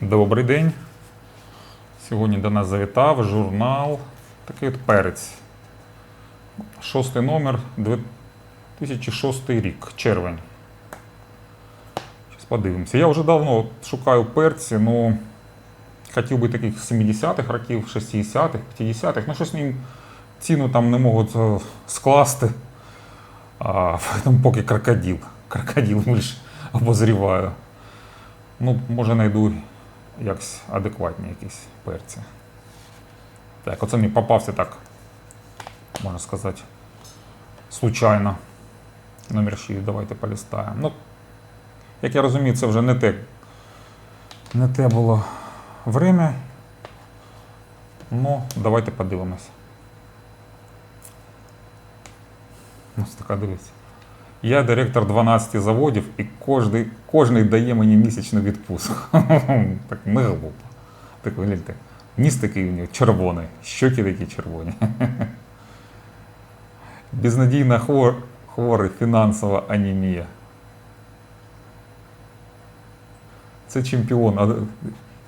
Добрий день. Сьогодні до нас завітав журнал. Такий от перець. Шостий номер 2006 рік, червень. Зараз подивимося. Я вже давно шукаю перці, ну хотів би таких 70-х років, 60-х, 50-х. Ну, щось їм ціну там не можуть скласти. А, тому поки крокодил. Крокодил більш обозріваю. Ну, може, знайду якось адекватні якісь перці. Так, оце мені попався так, можна сказати, случайно. Номер 6, давайте полістаємо. Ну, як я розумію, це вже не те, не те було время. Ну, давайте подивимось. Ось така дивіться. Я директор 12 заводів і кожний, кожний дає мені місячну відпустку. так не глупо. Так гляньте. Ніс такий у нього червоний, щоки такі червоні. Безнадійна хвор, хворий фінансова анемія. Це чемпіон. а,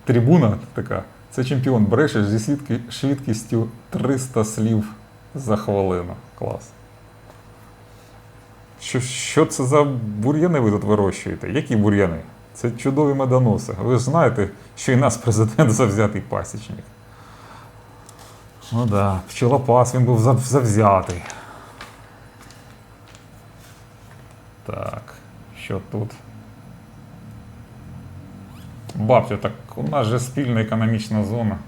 Трибуна така. Це чемпіон бреше зі швидкістю 300 слів за хвилину. Клас. Що, що це за бур'яни ви тут вирощуєте? Які бур'яни? Це чудові медоноси. Ви ж знаєте, що і нас президент завзятий пасічник. Ну так, да, пчелопас він був завзятий. Так, що тут? Бабця, так у нас же спільна економічна зона.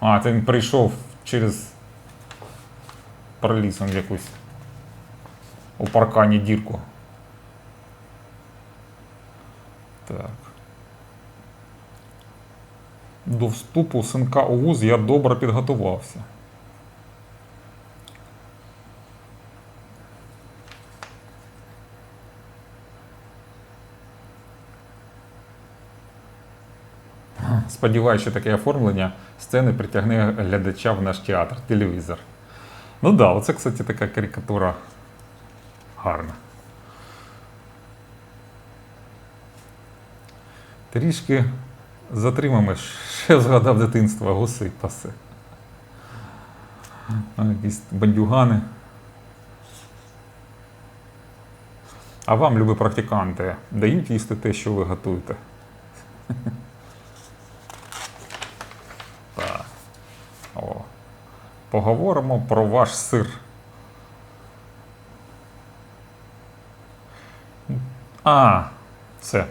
А, це він прийшов через проліз он в якусь у паркані дірку. Так. До вступу синка у вуз я добре підготувався. Сподіваюся, що таке оформлення сцени притягне глядача в наш театр, телевізор. Ну да, оце, кстати, така карикатура гарна. Трішки затримаємо, ще згадав дитинства, гуси паси. Якісь бандюгани. А вам, любі практиканти, дають їсти те, що ви готуєте? Так. О. Поговоримо про ваш сир. А, все.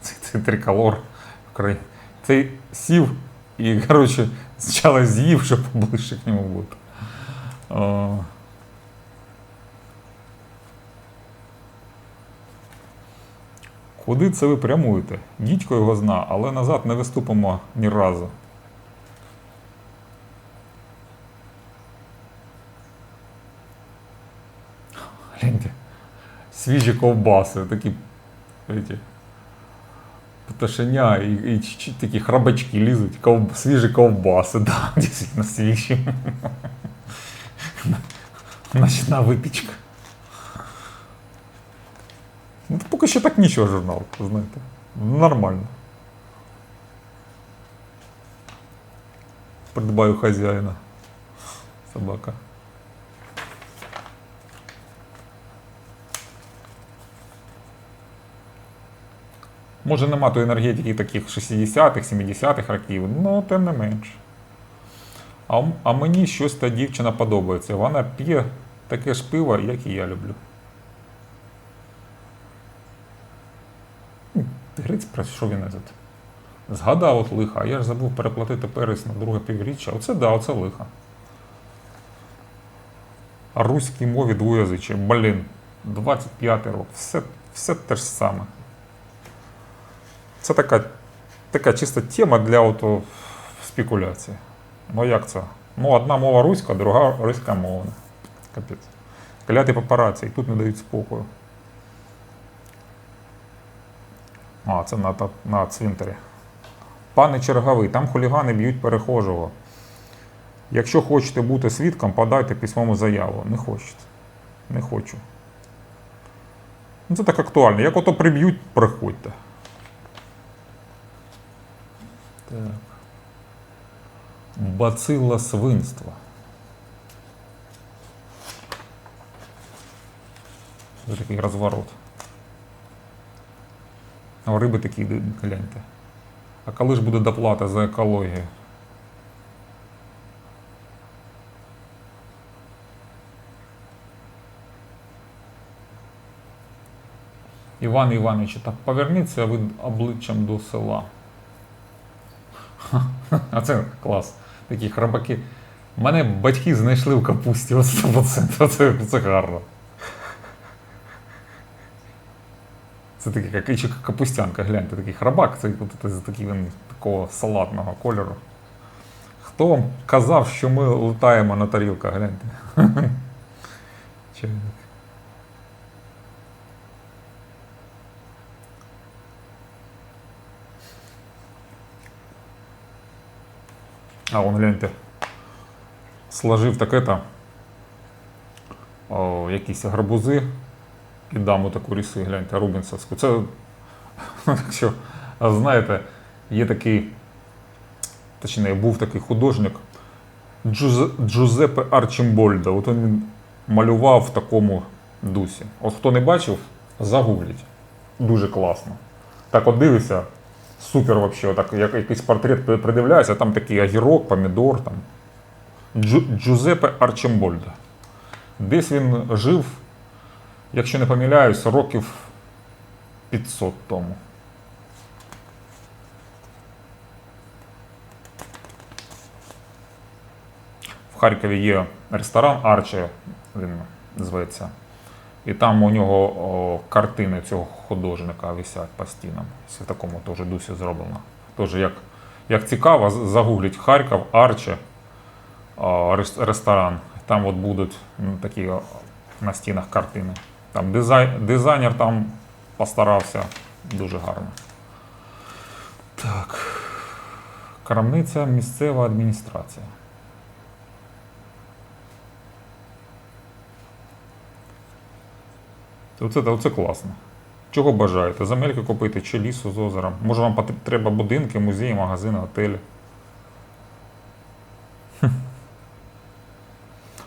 Це, це триколор. Цей сів і, коротше, спочатку з'їв, щоб поближче к ньому бути. О. Куди це ви прямуєте? Дідько його зна, але назад не виступимо ні разу. Свіжі ковбаси, такі эти, пташеня і, і ч- ч- такі храбачки лізуть, ков, свіжі ковбаси, да, дійсно свіжі. Ночна випічка. Ну, поки що так нічого журнал, знаєте. Нормально. Придбаю хазяїна. Собака. Може нема тої енергетики таких 60-х, 70-х років, ну тим не менш. А, а мені щось та дівчина подобається. Вона п'є таке ж пиво, як і я люблю. Гриць він тут? Згадав от лиха, я ж забув переплатити перець на друге півріччя. Оце да, оце лиха. А руській мові двоязичі, блін, 25 рок, все, все те ж саме. Це така, така чиста тема для ото спекуляції. Ну як це? Ну, одна мова руська, друга руська мова. Капець. Кляті папараці, і тут не дають спокою. А, це на, на цвинтарі. Пане черговий, там хулігани б'ють перехожого. Якщо хочете бути свідком, подайте письмову заяву. Не хочете. Не хочу. Ну, це так актуально. Як ото приб'ють, приходьте. Так. Бацилла свинства. Це такий розворот. А риби такі, гляньте. А коли ж буде доплата за екологію? Іван Іванович, так поверніться ви обличчям до села. А це клас. Такі храбаки. Мене батьки знайшли в капусті, от 100%. Це, це гарно. Це такий як і капустянка, гляньте, такий храбак, це, от, це такий він такого салатного кольору. Хто казав, що ми лутаємо на тарілках, гляньте. А он гляньте. Сложив таке-то. О, якісь гарбузи і дам таку ріси, гляньте, Рубінсовську. Це, якщо знаєте, є такий, точніше, був такий художник Джузе, Джузеппе Арчимбольда. От він малював в такому дусі. От хто не бачив, загугліть. Дуже класно. Так от дивишся, супер вообще, так як якийсь портрет при- придивляєшся, там такий огірок, помідор там. Джу, Джузеппе Арчимбольда. Десь він жив, якщо не помиляюсь, років 500 тому. В Харкові є ресторан Арче, він зветься. І там у нього о, картини цього художника висять по стінам. Все в такому теж дусі зроблено. Теж як, як цікаво, загугліть Харків, Арче, о, ресторан. Там от будуть м, такі на стінах картини. Там дизай, дизайнер там постарався дуже гарно. Так. Крамниця місцева адміністрація. Оце, оце класно. Чого бажаєте? Земельки купити чи лісу з озером? Може вам треба будинки, музеї, магазини, готелі?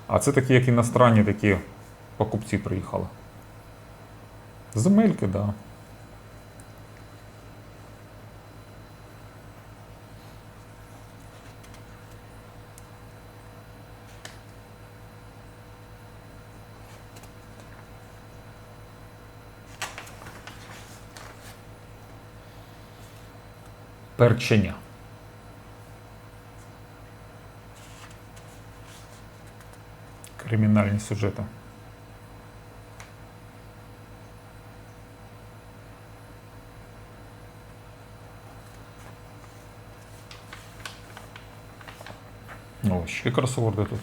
А це такі, як іностранні такі покупці приїхали. Земельки, так. Да. Перченя. Кримінальні сюжети. Ну, ще кросворди тут.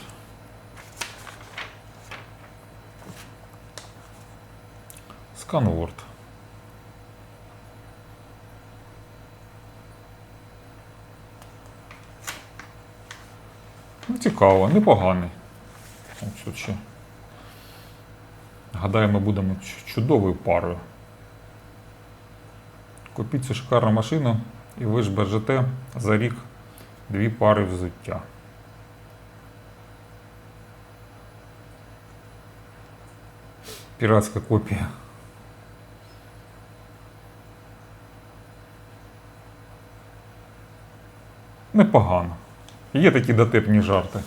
Сканворд. Ну, цікаво, непоганий. Ось тут. Гадаю, ми будемо чудовою парою. Купіть цю шикарну машину і ви ж бережете за рік дві пари взуття. Піратська копія. Непогано. Є такі дотепні жарти.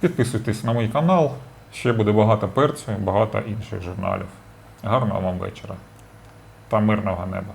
Підписуйтесь на мій канал. Ще буде багато перцю багато інших журналів. Гарного вам вечора та мирного неба.